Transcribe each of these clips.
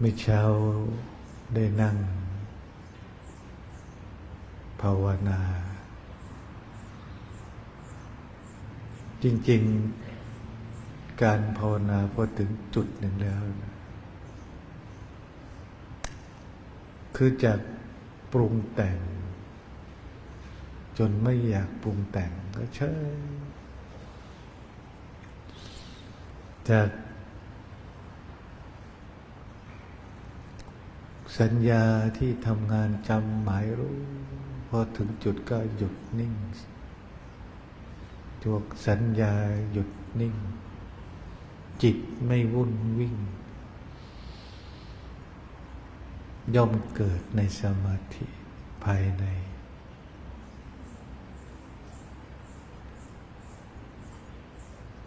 ไม่เช้าได้นั่ง ภาวนา จริง ๆ การภาวนาพอถึงจุดหนึ่งแล้วนะคือจากปรุงแต่ง จนไม่อยากปรุงแต่งก็เฉยจาก สัญญาที่ทำงานจำหมายรู้ พอถึงจุดก็หยุดนิ่งตัวสัญญาหยุดนิ่ง จิตไม่วุ่นวิ่ง ย่อมเกิดในสมาธิภายใน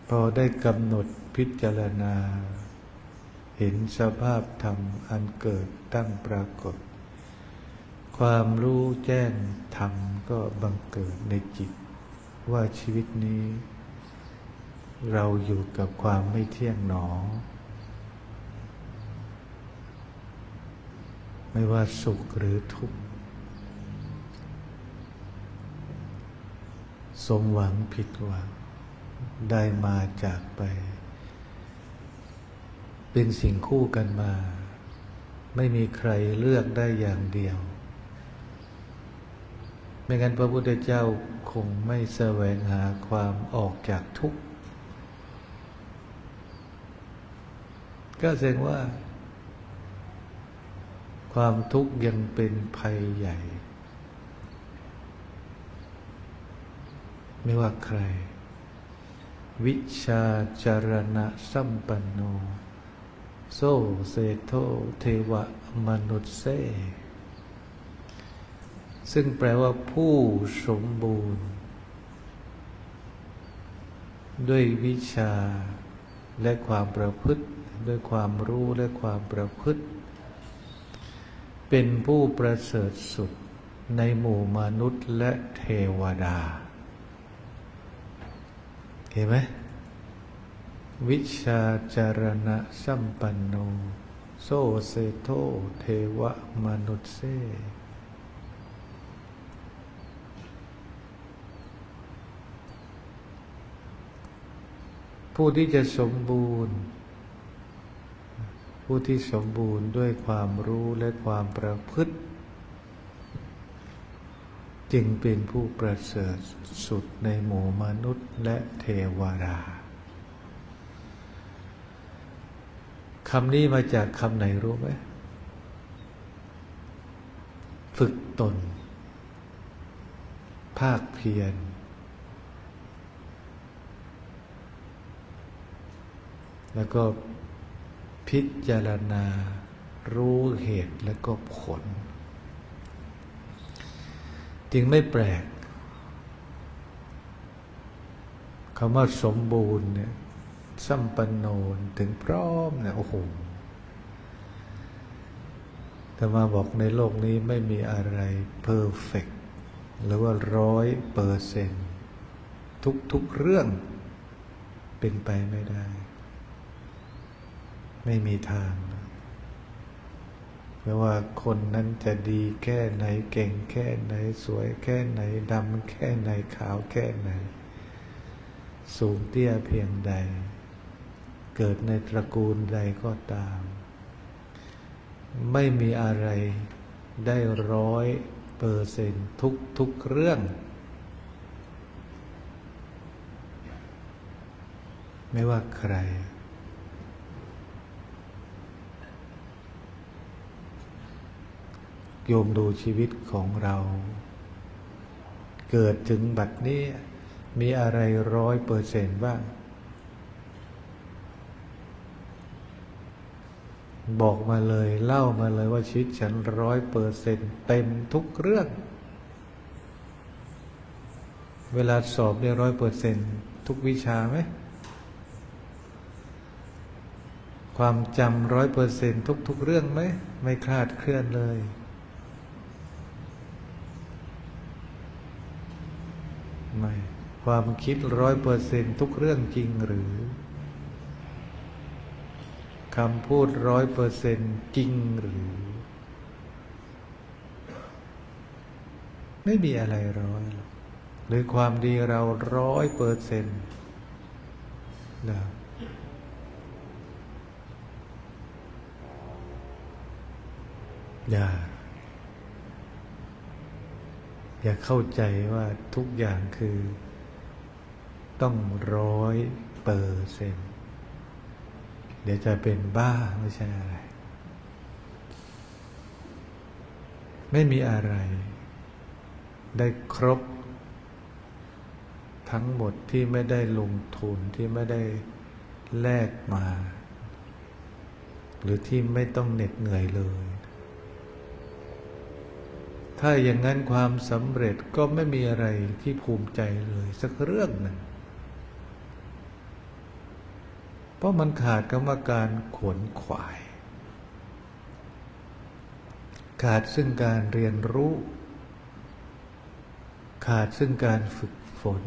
พอได้กำหนดพิจารณา เห็นสภาพธรรมอันเกิดตั้งปรากฏ ความรู้แจ้งธรรมก็บังเกิดในจิต ว่าชีวิตนี้ เราอยู่กับความไม่เที่ยงหนอ ไม่ว่าสุขหรือทุกข์สมหวังผิดหวังได้มาจากไป เป็นสิ่งคู่กันมา ไม่มีใครเลือกได้อย่างเดียว ไม่งั้นพระพุทธเจ้าคงไม่แสวงหาความออกจากทุกข์ ก็แสดงว่า ความทุกข์ยังเป็นภัยใหญ่ ไม่ว่าใคร วิชาจารณะสัมปันโน โซเซโทเทวมนุษย์เซซึ่งแปลว่าผู้สมบูรณ์ ด้วยวิชาและความประพฤติ ด้วยความรู้และความประพฤติ เป็นผู้ประเสริฐสุดในหมู่มนุษย์และเทวดา เห็นไหม วิชาจารณะสัมปันโน โซเซโทเทวมนุษย์เซผู้ที่จะสมบูรณ์ ผู้ที่สมบูรณ์ด้วยความรู้และความประพฤติ จึงเป็นผู้ประเสริฐสุดในหมู่มนุษย์และเทวดา คำนี้มาจากคำไหนรู้ไหมฝึกตน ภาคเพียรแล้วก็พิจารณา รู้เหตุและก็ผล จึงไม่แปลกคำว่าสมบูรณ์เนี่ย สัมปันโนนถึงพร้อมเนี่ยโอ้โหแต่มาบอกในโลกนี้ไม่มีอะไรเพอร์เฟกหรือว่าร้อยเปอร์เซนทุกๆเรื่องเป็นไปไม่ได้ ไม่มีทางไม่ว่าคนนั้นจะดีแค่ไหนเก่งแค่ไหนสวยแค่ไหนดำแค่ไหนขาวแค่ไหน สูงเตี้ยเพียงใด เกิดในตระกูลใดก็ตาม ไม่มีอะไรได้ร้อยเปอร์เซนทุกทุกเรื่อง ไม่ว่าใคร โยมดูชีวิตของเรา เกิดถึงบัดนี้มีอะไรร้อยเปอร์เซนต์บ้าง บอกมาเลยเล่ามาเลยว่าชีวิตฉันร้อยเปอร์เซ็นเต็มทุกเรื่อง เวลาสอบเนี่ยร้อยเปอร์เซ็นทุกวิชาไหมความจำร้อยเปอร์เซ็นต์ทุก ๆ เรื่องไหมไม่คลาดเคลื่อนเลย ไม่ ความคิดร้อยเปอร์เซ็นทุกเรื่องจริงหรือ คำพูดร้อยเปอร์เซนจริงหรือ ไม่มีอะไรร้อยหรอกหรือความดีเราร้อยเปอร์เซนต์นะอย่า อย่าเข้าใจว่าทุกอย่างคือ ต้องร้อยเปอร์เซนต์ เดี๋ยวจะเป็นบ้าไม่ใช่อะไร ไม่มีอะไร ได้ครบ ทั้งหมดที่ไม่ได้ลงทุนที่ไม่ได้แลกมา หรือที่ไม่ต้องเหน็ดเหนื่อยเลย ถ้าอย่างนั้นความสำเร็จก็ไม่มีอะไรที่ภูมิใจเลย สักเรื่องหนึ่ง เพราะมันขาดกรรมการขวนขวาย ขาดซึ่งการเรียนรู้ ขาดซึ่งการฝึกฝน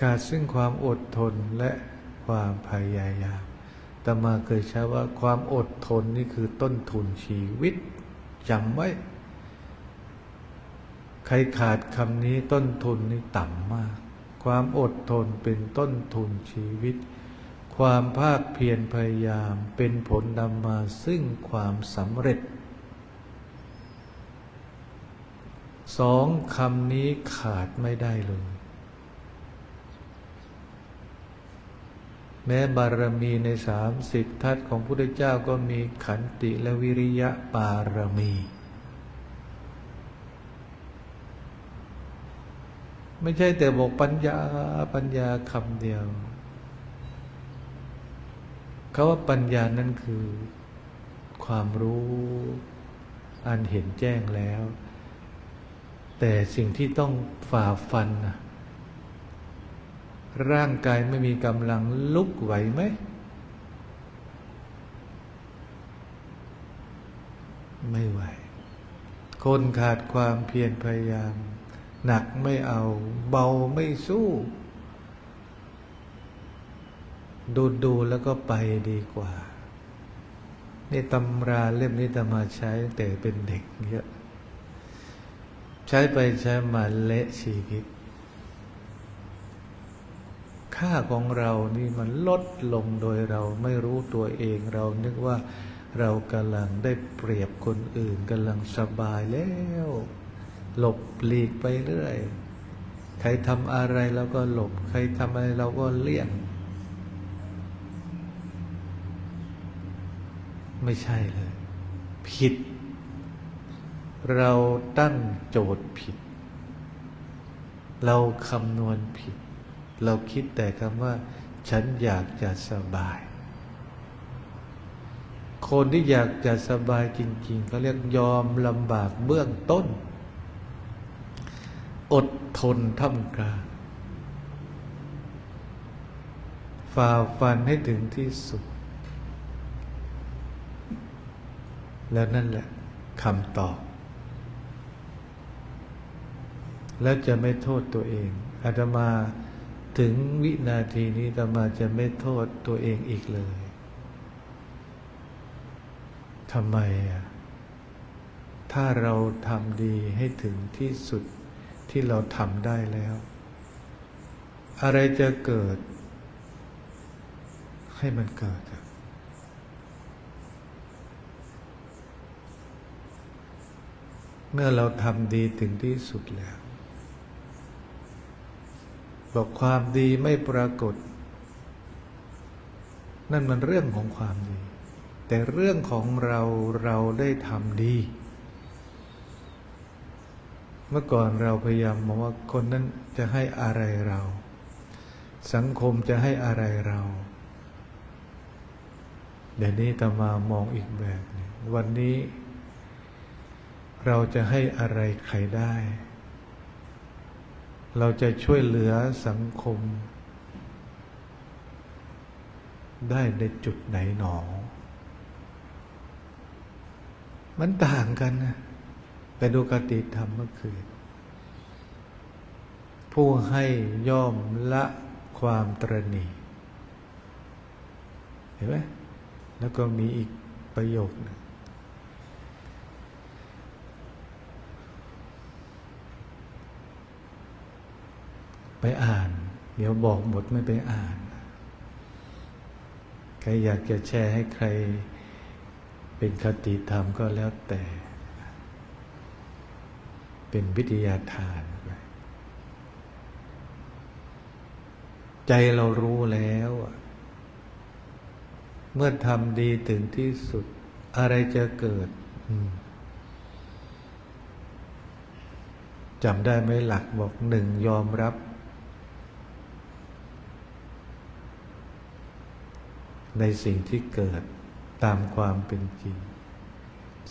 ขาดซึ่งความอดทนและความพยายามต่มาเคยใช้ว่าความอดทนนี่คือต้นทุนชีวิตจำไว้ ใครขาดคำนี้ต้นทุนนี่ต่ำมาก ความอดทนเป็นต้นทุนชีวิต ความภาคเพียรพยายามเป็นผลนำมาซึ่งความสำเร็จสองคำนี้ขาดไม่ได้เลย แม้บารมีในสามสิบทัศของพระพุทธเจ้าก็มีขันติและวิริยะบารมี ไม่ใช่แต่บอกปัญญาปัญญาคำเดียวคาว่าปัญญานั้นคือความรู้อันเห็นแจ้งแล้ว แต่สิ่งที่ต้องฝ่าฟันนะร่างกายไม่มีกำลังลุกไหวไหม ไม่ไหว คนขาดความเพียรพยายาม หนักไม่เอา เบาไม่สู้ ดูดูแล้วก็ไปดีกว่า นี่ตำราเล่มนี้ตมาใช้แต่เป็นเด็กเยอะ ใช้ไปใช้มาเละชีวิต ค่าของเรานี่มันลดลงโดยเราไม่รู้ตัวเองเรานึกว่าเรากำลังได้เปรียบคนอื่นกำลังสบายแล้ว หลบหลีกไปเรื่อย ใครทำอะไรเราก็หลบ ใครทำอะไรเราก็เลี่ยง ไม่ใช่เลย ผิด เราตั้งโจทย์ผิด เราคำนวณผิด เราคิดแต่คำว่า ฉันอยากจะสบาย คนที่อยากจะสบายจริงๆเขาเรียกยอมลำบากเบื้องต้น อดทนท่ามกลางฝ่าฟันให้ถึงที่สุด แล้วนั่นแหละคำตอบ แล้วจะไม่โทษตัวเอง อาตมาถึงวินาทีนี้ตมาจะไม่โทษตัวเองอีกเลยทำไมอะถ้าเราทำดีให้ถึงที่สุด ที่เราทำได้แล้ว อะไรจะเกิด ให้มันเกิด เมื่อเราทำดีถึงที่สุดแล้ว บอกความดีไม่ปรากฏ นั่นมันเรื่องของความดี แต่เรื่องของเราเราได้ทำดี เมื่อก่อนเราพยายามมองว่าคนนั้นจะให้อะไรเรา สังคมจะให้อะไรเรา เดี๋ยวนี้ตมามองอีกแบบวันนี้ เราจะให้อะไรใครได้ เราจะช่วยเหลือสังคม ได้ในจุดไหนหนอ มันต่างกันนะ ไปดูกติธรรมเมื่อคืน ผู้ให้ย่อมละความตรณีเห็นไหมแล้วก็มีอีกประโยคนึงไปอ่าน เดี๋ยวบอกหมดไม่ไปอ่าน ใครอยากจะแชร์ให้ใครเป็นคติธรรมก็แล้วแต่ เป็นวิทยาทานไปใจเรารู้แล้ว เมื่อทำดีถึงที่สุด อะไรจะเกิดจำได้ไหมหลักบอกหนึ่งยอมรับ ในสิ่งที่เกิดตามความเป็นจริง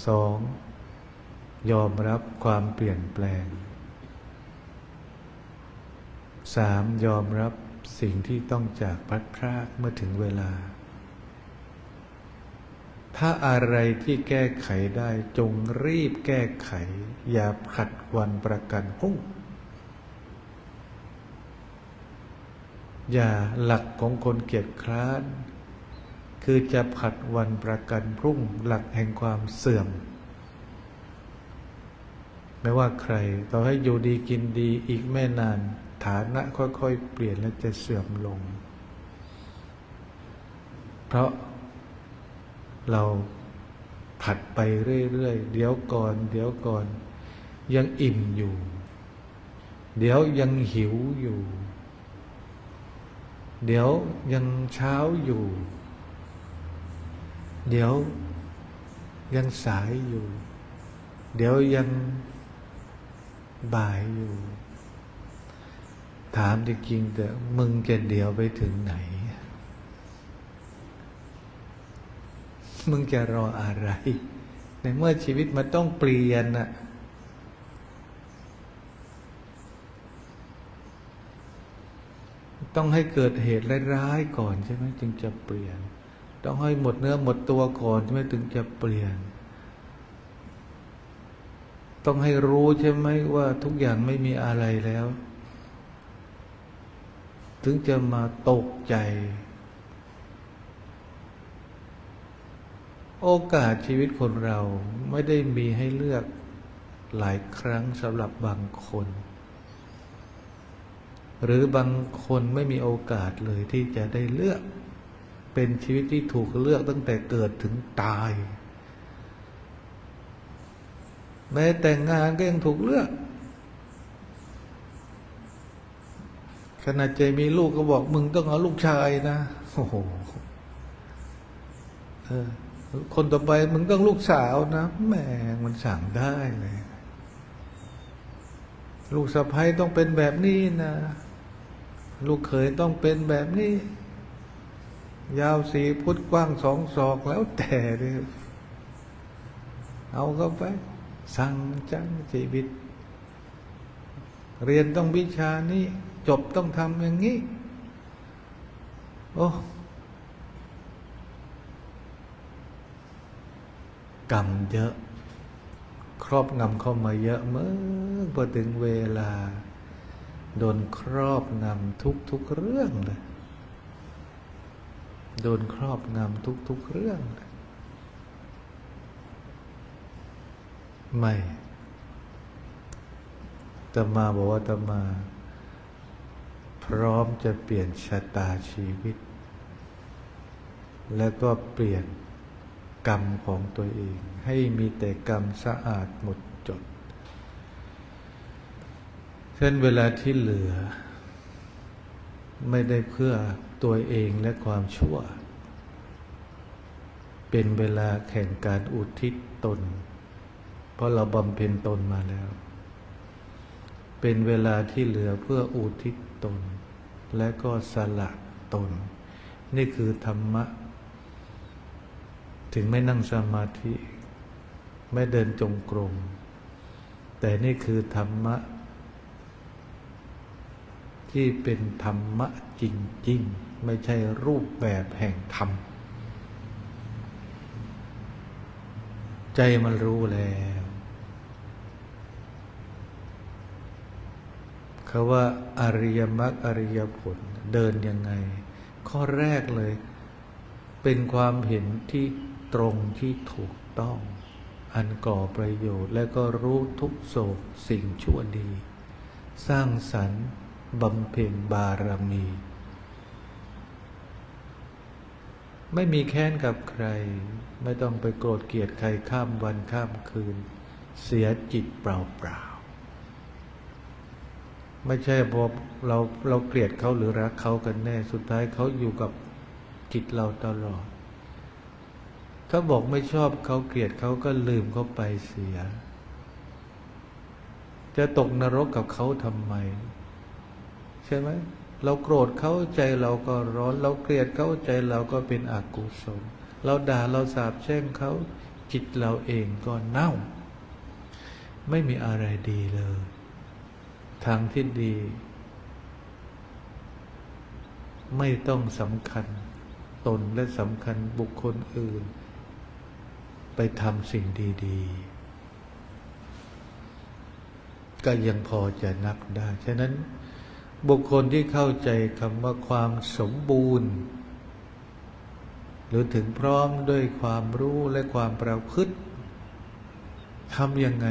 สอง ยอมรับความเปลี่ยนแปลงสามยอมรับสิ่งที่ต้องจากพัดพรากเมื่อถึงเวลา ถ้าอะไรที่แก้ไขได้จงรีบแก้ไข อย่าผัดวันประกันพรุ่ง อย่าหลักของคนเกียจคร้าน คือจะผัดวันประกันพรุ่งหลักแห่งความเสื่อม ไม่ว่าใคร ต่อให้อยู่ดีกินดีอีกไม่นาน ฐานะค่อยๆ เปลี่ยนและจะเสื่อมลง เพราะเราผัดไปเรื่อยๆ เดี๋ยวก่อน เดี๋ยวก่อน ยังอิ่มอยู่ เดี๋ยวยังหิวอยู่ เดี๋ยวยังเช้าอยู่ เดี๋ยวยังสายอยู่ เดี๋ยวยัง บ่ายอยู่ ถามจริงๆแต่มึงจะเดี๋ยวไปถึงไหน มึงจะรออะไร ในเมื่อชีวิตมันต้องเปลี่ยนน่ะต้องให้เกิดเหตุร้ายๆก่อนใช่ไหมจึงจะเปลี่ยน ต้องให้หมดเนื้อหมดตัวก่อนใช่ไหมถึงจะเปลี่ยน ต้องให้รู้ใช่ไหมว่าทุกอย่างไม่มีอะไรแล้ว ถึงจะมาตกใจ โอกาสชีวิตคนเราไม่ได้มีให้เลือกหลายครั้งสำหรับบางคน หรือบางคนไม่มีโอกาสเลยที่จะได้เลือก เป็นชีวิตที่ถูกเลือกตั้งแต่เกิดถึงตาย แม้แต่งงานก็ยังถูกเลือกขณะใจมีลูกก็บอกมึงต้องเอาลูกชายนะโอ้โหเออคนต่อไปมึงต้องลูกสาวนะแหมมันสั่งได้เลย ลูกสะใภ้ต้องเป็นแบบนี้นะ ลูกเขยต้องเป็นแบบนี้ ยาวสีพุทธกว้างสองศอกแล้วแต่เลยเอาเข้าไป สั่งจังชีวิต เรียนต้องวิชานี้ จบต้องทำอย่างนี้ โอ้กรรมเยอะ ครอบงำเข้ามาเยอะเมื่อพอถึงเวลา โดนครอบงำทุกทุกเรื่องเลย โดนครอบงำทุกทุกเรื่องเลย ไม่ตมาบอกว่าตมา พร้อมจะเปลี่ยนชะตาชีวิต แล้วก็เปลี่ยนกรรมของตัวเอง ให้มีแต่กรรมสะอาดหมดจด เช่นเวลาที่เหลือ ไม่ได้เพื่อตัวเองและความชั่ว เป็นเวลาแข่งการอุทิศตน เพราะเราบำเพ็ญตนมาแล้ว เป็นเวลาที่เหลือเพื่ออุทิศตน และก็สละตน นี่คือธรรมะ ถึงไม่นั่งสมาธิ ไม่เดินจงกรม แต่นี่คือธรรมะ ที่เป็นธรรมะจริง ๆ ไม่ใช่รูปแบบแห่งธรรมใจมันรู้แล้ว เขาว่าอริยมรรคอริยผลเดินยังไง ข้อแรกเลย เป็นความเห็นที่ตรงที่ถูกต้อง อันก่อประโยชน์และก็รู้ทุกโศกสิ่งชั่วดี สร้างสรรค์บำเพ็ญบารมี ไม่มีแค้นกับใคร ไม่ต้องไปโกรธเกลียดใครข้ามวันข้ามคืน เสียจิตเปล่าๆ ไม่ใช่พอเราเราเกลียดเขาหรือรักเขากันแน่ สุดท้ายเขาอยู่กับจิตเราตลอดเขาบอกไม่ชอบเขาเกลียดเขาก็ลืมเขาไปเสีย จะตกนรกกับเขาทำไม ใช่ไหมเราโกรธเขาใจเราก็ร้อน เราเกลียดเขาใจเราก็เป็นอกุศลเราด่าเราสาบแช่งเขาจิตเราเองก็เน่า ไม่มีอะไรดีเลย ทางที่ดี ไม่ต้องสำคัญ ตนและสำคัญบุคคลอื่น ไปทำสิ่งดีๆ ก็ยังพอจะนับได้ ฉะนั้นบุคคลที่เข้าใจคำว่าความสมบูรณ์ หรือถึงพร้อมด้วยความรู้และความประพฤติทำยังไง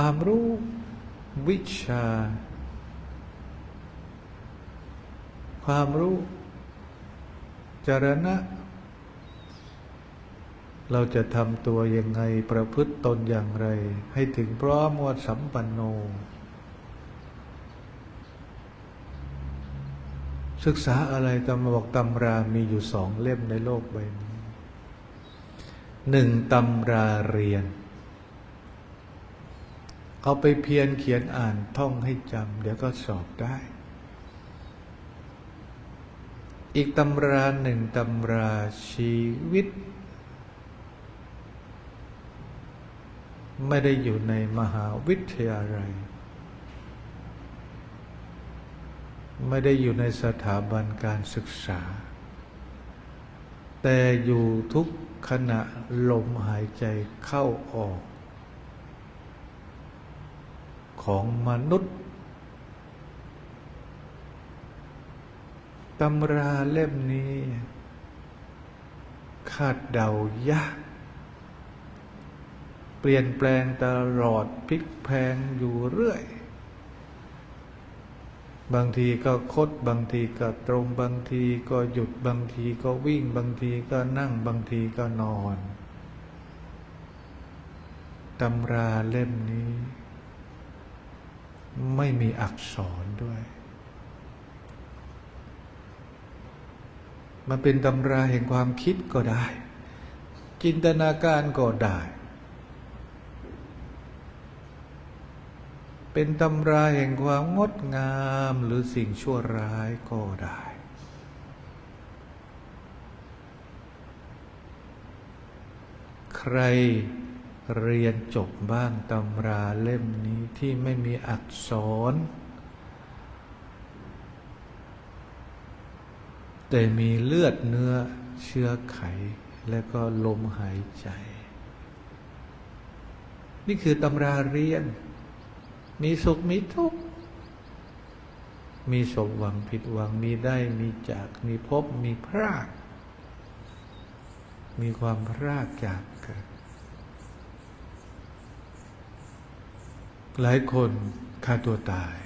ความรู้วิชา ความรู้จรณะ เราจะทำตัวยังไงประพฤติตนอย่างไร ให้ถึงพร้อมวัดสัมปันโน ศึกษาอะไรตำบอกตำรามีอยู่สองเล่มในโลกใบนี้หนึ่งตำราเรียน เอาไปเพียรเขียนอ่านท่องให้จำเดี๋ยวก็สอบได้ อีกตำราหนึ่งตำราชีวิต ไม่ได้อยู่ในมหาวิทยาลัย ไม่ได้อยู่ในสถาบันการศึกษา แต่อยู่ทุกขณะลมหายใจเข้าออก ของมนุษย์ตำราเล่มนี้ คาดเดายาก เปลี่ยนแปลงตลอดพลิกแพงอยู่เรื่อย บางทีก็คดบางทีก็ตรงบางทีก็หยุดบางทีก็วิ่งบางทีก็นั่งบางทีก็นอนตำราเล่มนี้ ไม่มีอักษรด้วย มันเป็นตำราแห่งความคิดก็ได้ จินตนาการก็ได้ เป็นตำราแห่งความงดงามหรือสิ่งชั่วร้ายก็ได้ใคร เรียนจบบ้างตำราเล่มนี้ที่ไม่มีอักษร แต่มีเลือดเนื้อเชื้อไข และก็ลมหายใจ นี่คือตำราเรียน มีสุขมีทุกข์ มีสมหวังผิดหวังมีได้มีจาก มีพบมีพราก มีความพรากจากกัน หลายคนฆ่าตัวตาย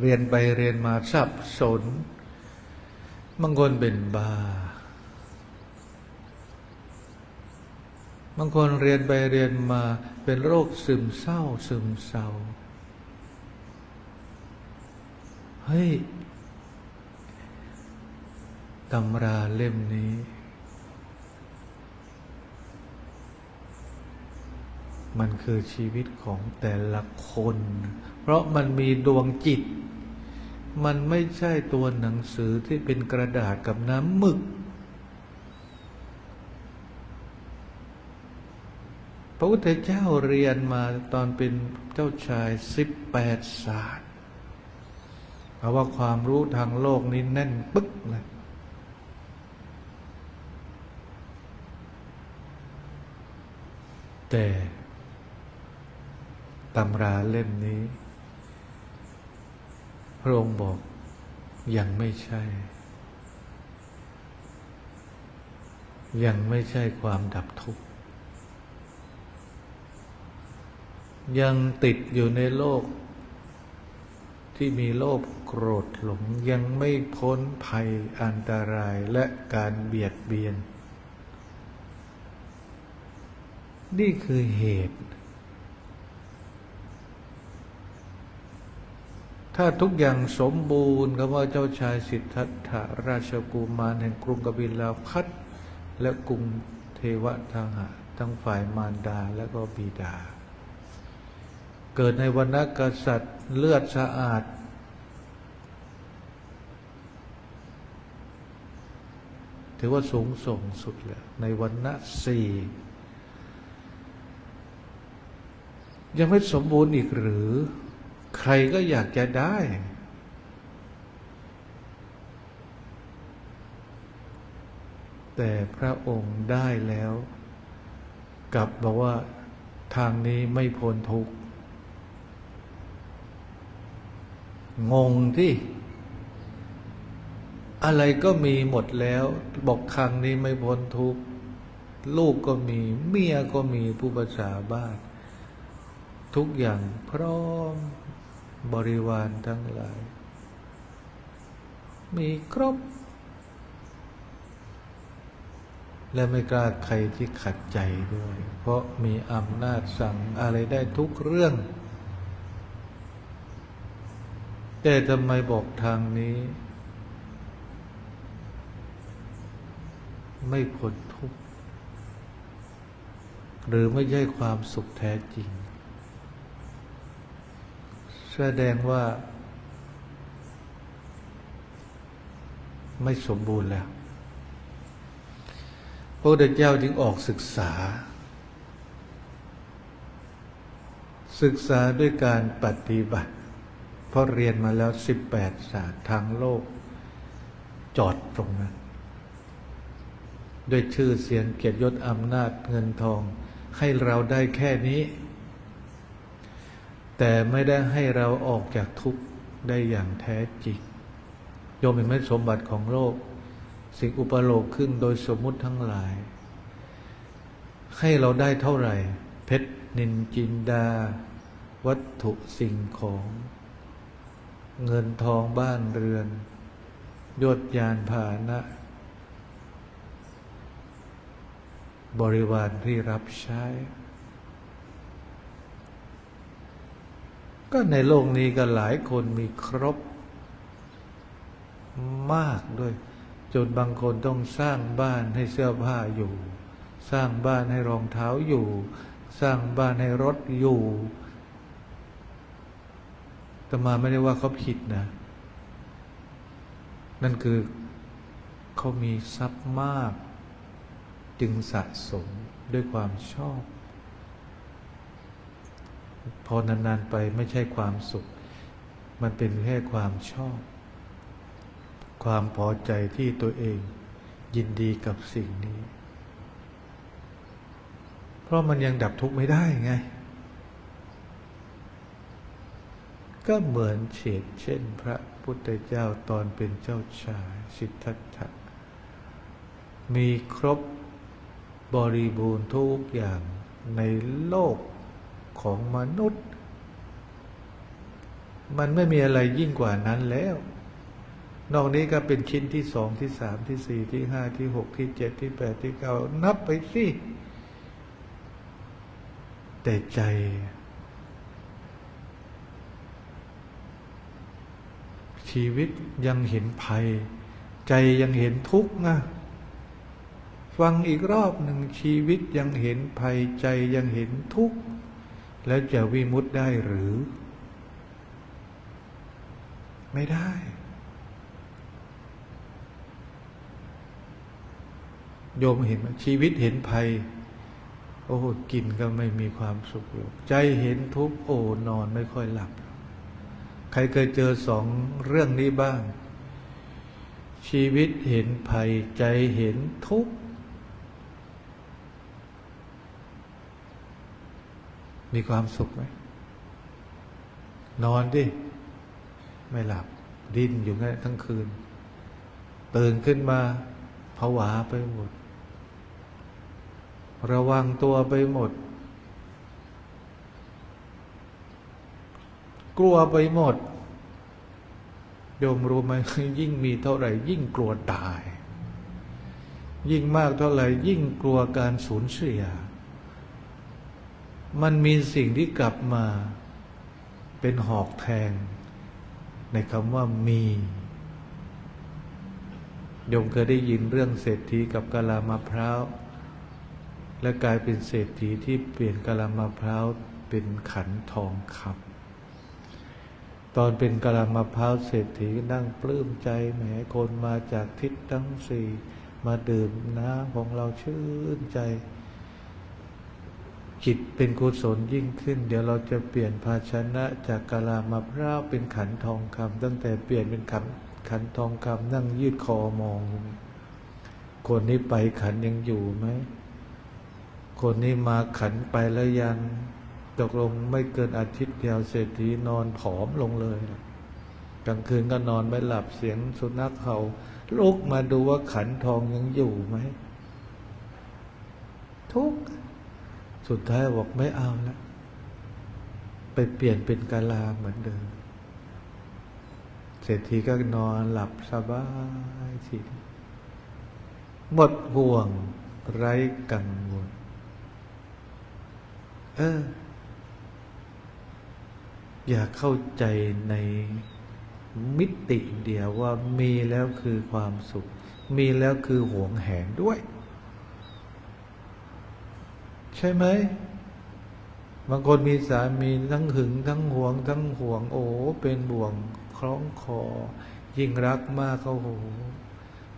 เรียนไปเรียนมาสับสนบางคนเป็นบาบางคนเรียนไปเรียนมาเป็นโรคซึมเศร้าซึมเศร้าเฮ้ยตำราเล่มนี้ มันคือชีวิตของแต่ละคน เพราะมันมีดวงจิต มันไม่ใช่ตัวหนังสือที่เป็นกระดาษกับน้ำหมึก พระพุทธเจ้าเรียนมาตอนเป็นเจ้าชายสิบแปดศาสตร์เพราะว่าความรู้ทางโลกนี้แน่นปึ๊กเลยแต่ ตำราเล่มนี้ พระองค์บอกยังไม่ใช่ ยังไม่ใช่ความดับทุกข์ ยังติดอยู่ในโลก ที่มีโลภโกรธหลงยังไม่พ้นภัยอันตรายและการเบียดเบียน นี่คือเหตุ ถ้าทุกอย่างสมบูรณ์คำว่าเจ้าชายสิทธัตถะราชกุมารแห่งกรุงกบิลาพัทและกรุงเทวทางหะทั้งฝ่ายมารดาและก็บิดา เกิดในวันนักษัตริย์เลือดสะอาด ถือว่าสูงส่งสุดแล้วในวันณะสี่ยังไม่สมบูรณ์อีกหรือ ใครก็อยากจะได้ แต่พระองค์ได้แล้ว กลับบอกว่าทางนี้ไม่พ้นทุกข์งงที่อะไรก็มีหมดแล้ว บอกทางนี้ไม่พ้นทุกข์ลูกก็มี เมียก็มีผู้ประชาบ้าน ทุกอย่างพร้อม บริวารทั้งหลาย มีครบ และไม่กล้าใครที่ขัดใจด้วย เพราะมีอำนาจสั่งอะไรได้ทุกเรื่อง แต่ทำไมบอกทางนี้ ไม่พ้นทุกข์หรือไม่ใช่ความสุขแท้จริง แสดงว่า ไม่สมบูรณ์แล้ว พระพุทธเจ้าจึงออกศึกษา ศึกษาด้วยการปฏิบัติ เพราะเรียนมาแล้วสิบแปดศาสตร์ทางโลก จอดตรงนั้น ด้วยชื่อเสียงเกียรติยศอำนาจเงินทอง ให้เราได้แค่นี้ แต่ไม่ได้ให้เราออกจากทุกข์ได้อย่างแท้จริงโยมเห็นไหมสมบัติของโลก สิ่งอุปโลกขึ้นโดยสมมุติทั้งหลาย ให้เราได้เท่าไหร่ เพชรนินจินดา วัตถุสิ่งของ เงินทองบ้านเรือนยศยานพาหนะ บริวารที่รับใช้ ก็ในโลกนี้ก็หลายคนมีครบ มากด้วย จนบางคนต้องสร้างบ้านให้เสื้อผ้าอยู่ สร้างบ้านให้รองเท้าอยู่ สร้างบ้านให้รถอยู่แต่มาไม่ได้ว่าเขาผิดนะ นั่นคือเขามีทรัพย์มาก จึงสะสมด้วยความชอบ พอนานๆไปไม่ใช่ความสุข มันเป็นแค่ความชอบ ความพอใจที่ตัวเองยินดีกับสิ่งนี้ เพราะมันยังดับทุกข์ไม่ได้ไง ก็เหมือนเฉดเช่นพระพุทธเจ้าตอนเป็นเจ้าชายสิทธัตถะ มีครบบริบูรณ์ทุกอย่างในโลก ของมนุษย์ มันไม่มีอะไรยิ่งกว่านั้นแล้ว นอกนี้ก็เป็นชิ้นที่สองที่สามที่สี่ที่ห้าที่หกที่เจ็ดที่แปดที่เก้านับไปสิแต่ใจชีวิตยังเห็นภัย ใจยังเห็นทุกข์นะฟังอีกรอบหนึ่งชีวิตยังเห็นภัยใจยังเห็นทุกข์ แล้วจะวิมุตได้หรือ ไม่ได้ โยมเห็นชีวิตเห็นภัย โอ้กินก็ไม่มีความสุขใจเห็นทุกโอ้นอนไม่ค่อยหลับ ใครเคยเจอสองเรื่องนี้บ้าง ชีวิตเห็นภัย ใจเห็นทุกข์ มีความสุขไหม นอนดิ ไม่หลับ ดิ้นอยู่งั้นทั้งคืน ตื่นขึ้นมาผวาไปหมด ระวังตัวไปหมด กลัวไปหมด โยมรู้ไหมยิ่งมีเท่าไหร่ ยิ่งกลัวตาย ยิ่งมากเท่าไหร่ ยิ่งกลัวการสูญเสีย มันมีสิ่งที่กลับมา เป็นหอกแทง ในคำว่ามีโยมเคยได้ยินเรื่องเศรษฐีกับกะลามะพร้าว และกลายเป็นเศรษฐีที่เปลี่ยนกะลามะพร้าวเป็นขันทองคำตอนเป็นกะลามะพร้าวเศรษฐีนั่งปลื้มใจแหมคนมาจากทิศทั้งสี่มาดื่มน้ำของเราชื่นใจ จิตเป็นกุศลยิ่งขึ้น เดี๋ยวเราจะเปลี่ยนภาชนะจากกะลามะพร้าวเป็นขันทองคำตั้งแต่เปลี่ยนเป็นขันขันทองคำนั่งยืดคอมอง คนนี้ไปขันยังอยู่ไหม คนนี้มาขันไปแล้วยังตกลงไม่เกินอาทิตย์เดียวเศรษฐีนอนผอมลงเลยกลางคืนก็นอนไม่หลับเสียงสุนัขเขาลุกมาดูว่าขันทองยังอยู่ไหมทุกข์ สุดท้ายบอกไม่เอาแล้วไปเปลี่ยนเป็นกาลาเหมือนเดิม เศรษฐีก็นอนหลับสบายทีหมดห่วงไร้กังวล เออ อย่าเข้าใจในมิติเดียวว่ามีแล้วคือความสุข มีแล้วคือหวงแหนด้วย ใช่ไหมบางคนมีสามีทั้งหึงทั้งหวง ทั้งห่วง โอ้เป็นบ่วงคล้องคอ ยิ่งรักมากเขาโห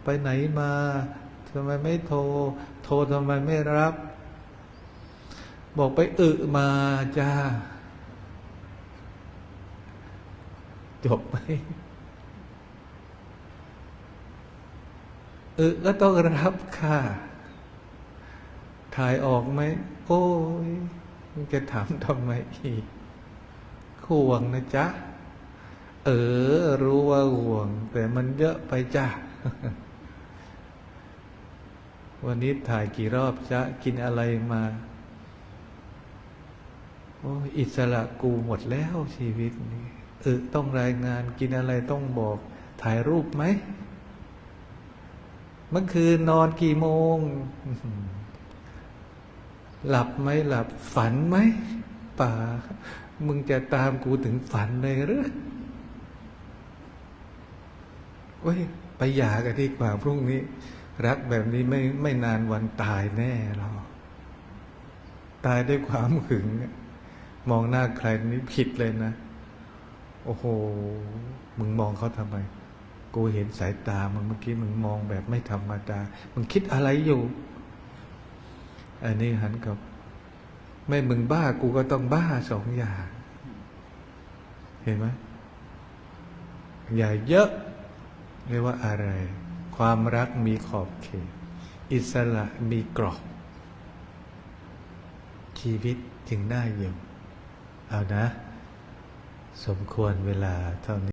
ไปไหนมาทำไมไม่โทร โทรทำไมไม่รับ บอกไปอึมาจ้า จบไหมอึก็ต้องรับค่ะ ถ่ายออกไหม โอ้ยจะถามทำไมอีกห่วงนะจ๊ะ เออ รู้ว่าห่วง แต่มันเยอะไปจ้ะ วันนี้ถ่ายกี่รอบจ๊ะ กินอะไรมา โอ้อิสระกูหมดแล้วชีวิตนี้เออต้องรายงานกินอะไรต้องบอก ถ่ายรูปไหม เมื่อคืนนอนกี่โมง หลับไหมหลับฝันไหมป่า มึงจะตามกูถึงฝันเลยหรือเว้ยไปหย่ากันดีกว่าพรุ่งนี้ รักแบบนี้ไม่ไม่นานวันตายแน่หรอกตายด้วยความหึง มองหน้าใครนี่ผิดเลยนะ โอ้โห มึงมองเขาทำไม กูเห็นสายตามึงเมื่อกี้มึงมองแบบไม่ธรรมดา มึงคิดอะไรอยู่ อันนี้หันกับ ไม่มึงบ้ากูก็ต้องบ้าสองอย่าง เห็นไหมอย่าเยอะเรียกว่าอะไร ความรักมีขอบเขต อิสระมีกรอบ ชีวิตจึงน่าอยู่ เอานะ สมควรเวลาเท่านี้